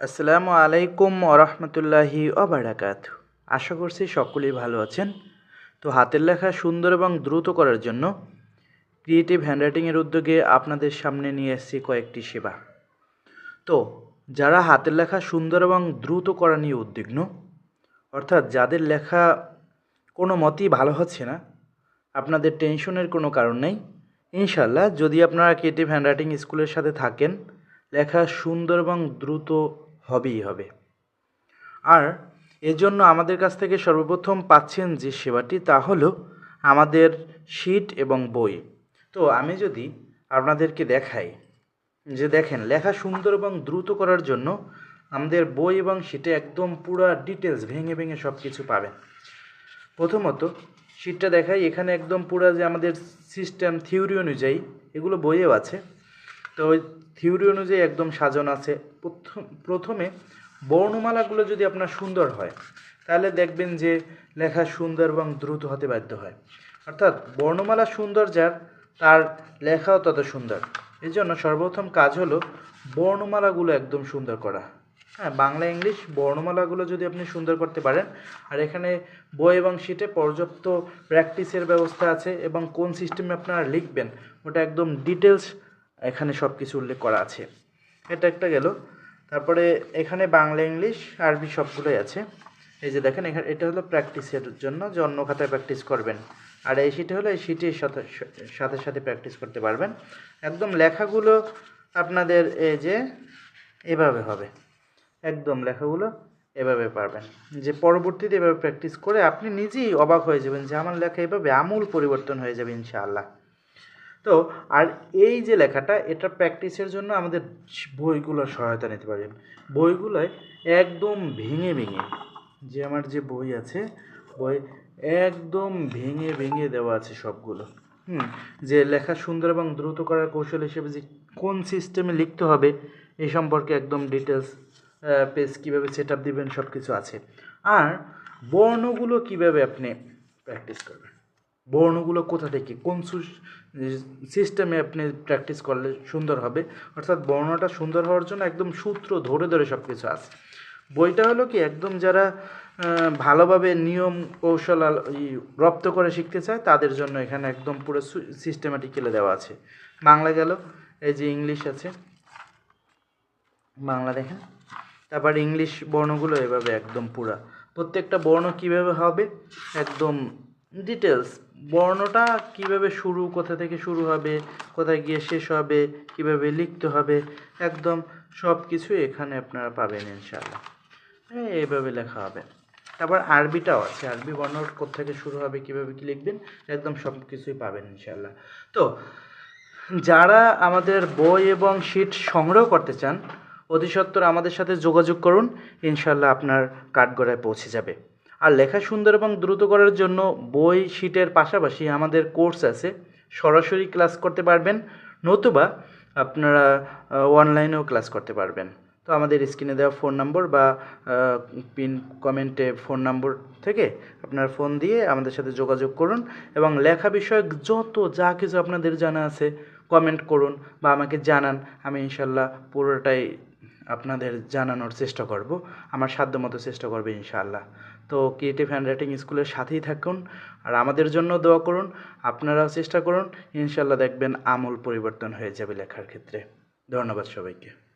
আসসালামু আলাইকুম ওরহমতুল্লাহি ওবারাকাত আশা করছি সকলেই ভালো আছেন। তো হাতের লেখা সুন্দর এবং দ্রুত করার জন্য ক্রিয়েটিভ হ্যান্ডরাইটিংয়ের উদ্যোগে আপনাদের সামনে নিয়ে এসেছি কয়েকটি সেবা। তো যারা হাতের লেখা সুন্দর এবং দ্রুত করা নিয়ে উদ্বিগ্ন, অর্থাৎ যাদের লেখা কোনো মতেই ভালো হচ্ছে না, আপনাদের টেনশনের কোনো কারণ নেই। ইনশাল্লাহ যদি আপনারা ক্রিয়েটিভ হ্যান্ডরাইটিং স্কুলের সাথে থাকেন লেখা সুন্দর এবং দ্রুত হবেই হবে। আর এর জন্য আমাদের কাছ থেকে সর্বপ্রথম পাচ্ছেন যে সেবাটি, তা হলো আমাদের শিট এবং বই। তো আমি যদি আপনাদেরকে দেখাই, যে দেখেন, লেখা সুন্দর এবং দ্রুত করার জন্য আমাদের বই এবং শিটে একদম পুরো ডিটেলস ভেঙে ভেঙে সব কিছু পাবেন। প্রথমত, শিটটা দেখাই, এখানে একদম পুরো যে আমাদের সিস্টেম, থিওরি অনুযায়ী এগুলো বইয়েও আছে। তো থিওরি অনুযায়ী একদম সাজন আছে। প্রথম, প্রথমে বর্ণমালাগুলো যদি আপনার সুন্দর হয়, তাহলে দেখবেন যে লেখা সুন্দর এবং দ্রুত হতে বাধ্য হয়। অর্থাৎ বর্ণমালা সুন্দর যার, তার লেখাও তত সুন্দর। এই জন্য সর্বপ্রথম কাজ হলো বর্ণমালাগুলো একদম সুন্দর করা। হ্যাঁ বাংলা, ইংলিশ বর্ণমালাগুলো যদি আপনি সুন্দর করতে পারেন, আর এখানে বই এবং শিটে পর্যাপ্ত প্র্যাকটিসের ব্যবস্থা আছে এবং কোন সিস্টেমে আপনারা লিখবেন, ওটা একদম ডিটেলস এখানে সব কিছু উল্লেখ করা আছে। এটা একটা গেল। তারপরে এখানে বাংলা, ইংলিশ, আরবি সবগুলোই আছে। এই যে দেখেন, এখানে এটা হলো প্র্যাকটিসের জন্য যে অন্য খাতায় প্র্যাকটিস করবেন। আর এই শিটে হলো এই সিটির সাথে সাথে সাথে প্র্যাকটিস করতে পারবেন। একদম লেখাগুলো আপনাদের এই যে এভাবে হবে। একদম লেখাগুলো এভাবে পারবেন। যে পরবর্তীতে এভাবে প্র্যাকটিস করে আপনি নিজেই অবাক হয়ে যাবেন যে আমার লেখা এভাবে আমূল পরিবর্তন হয়ে যাবে ইনশাআল্লাহ। তো আর এই যে লেখাটা, এটা প্র্যাকটিসের জন্য আমাদের বইগুলোর সহায়তা নিতে পারেন বইগুলোয় একদম ভেঙে ভেঙে, যে আমার যে বই আছে, বই একদম ভেঙে ভেঙে দেওয়া আছে সবগুলো। হুম, যে লেখা সুন্দর এবং দ্রুত করার কৌশল হিসেবে যে কোন সিস্টেমে লিখতে হবে এই সম্পর্কে একদম ডিটেলস পেজ কীভাবে সেট আপ দেবেন সব কিছু আছে। আর বর্ণগুলো কীভাবে আপনি প্র্যাকটিস করবেন? বর্ণগুলো কোথা থেকে? কোন সিস্টেমে আপনি প্র্যাকটিস করলে সুন্দর হবে? অর্থাৎ বর্ণটা সুন্দর হওয়ার জন্য একদম সূত্র ধরে ধরে সব কিছু আছে। বইটা হলো কি, একদম যারা ভালোভাবে নিয়ম কৌশল রপ্ত করে শিখতে চায়, তাদের জন্য এখানে একদম পুরো সিস্টেম্যাটিক্যালি দেওয়া আছে। বাংলা গেল, এই যে ইংলিশ আছে। বাংলা দেখেন। তারপর ইংলিশ বর্ণগুলো এভাবে একদম পুরা। প্রত্যেকটা বর্ণ কীভাবে হবে? একদম ডিটেলস বর্ণটা কীভাবে শুরু, কোথা থেকে শুরু হবে, কোথায় গিয়ে শেষ হবে, কীভাবে লিখতে হবে, একদম সব কিছু এখানে আপনারা পাবেন ইনশাআল্লাহ। হ্যাঁ এইভাবে লেখা হবে। তারপর আরবিটাও আছে, আরবি বর্ণ থেকে শুরু হবে, কীভাবে কি লিখবেন, একদম সব কিছুই পাবেন ইনশাআল্লাহ। তো, যারা আমাদের বই এবং শিট সংগ্রহ করতে চান অতি আমাদের সাথে যোগাযোগ করুন ইনশাল্লাহ আপনার কাঠগড়ায় পৌঁছে যাবে। আর লেখা সুন্দর এবং দ্রুত করার জন্য বই শিটের পাশাপাশি আমাদের কোর্স আছে। সরাসরি ক্লাস করতে পারবেন, নতুবা আপনারা অনলাইনেও ক্লাস করতে পারবেন। তো আমাদের স্ক্রিনে দেওয়া ফোন নম্বর বা পিন কমেন্টে ফোন নম্বর থেকে আপনার ফোন দিয়ে আমাদের সাথে যোগাযোগ করুন এবং লেখা বিষয়ক যত যা কিছু আপনাদের জানা আছে, কমেন্ট করুন বা আমাকে জানান। আমি ইনশাল্লাহ পুরোটাই আপনাদের জানানোর চেষ্টা করব। আমার সাধ্য মতো চেষ্টা করবে ইনশাআল্লাহ। তো ক্রিয়েটিভ হ্যান্ডরাইটিং স্কুলের সাথেই থাকুন আর আমাদের জন্য দোয়া করুন, আপনারাও চেষ্টা করুন, ইনশাআল্লাহ দেখবেন আমূল পরিবর্তন হয়ে যাবে লেখার ক্ষেত্রে। ধন্যবাদ সবাইকে।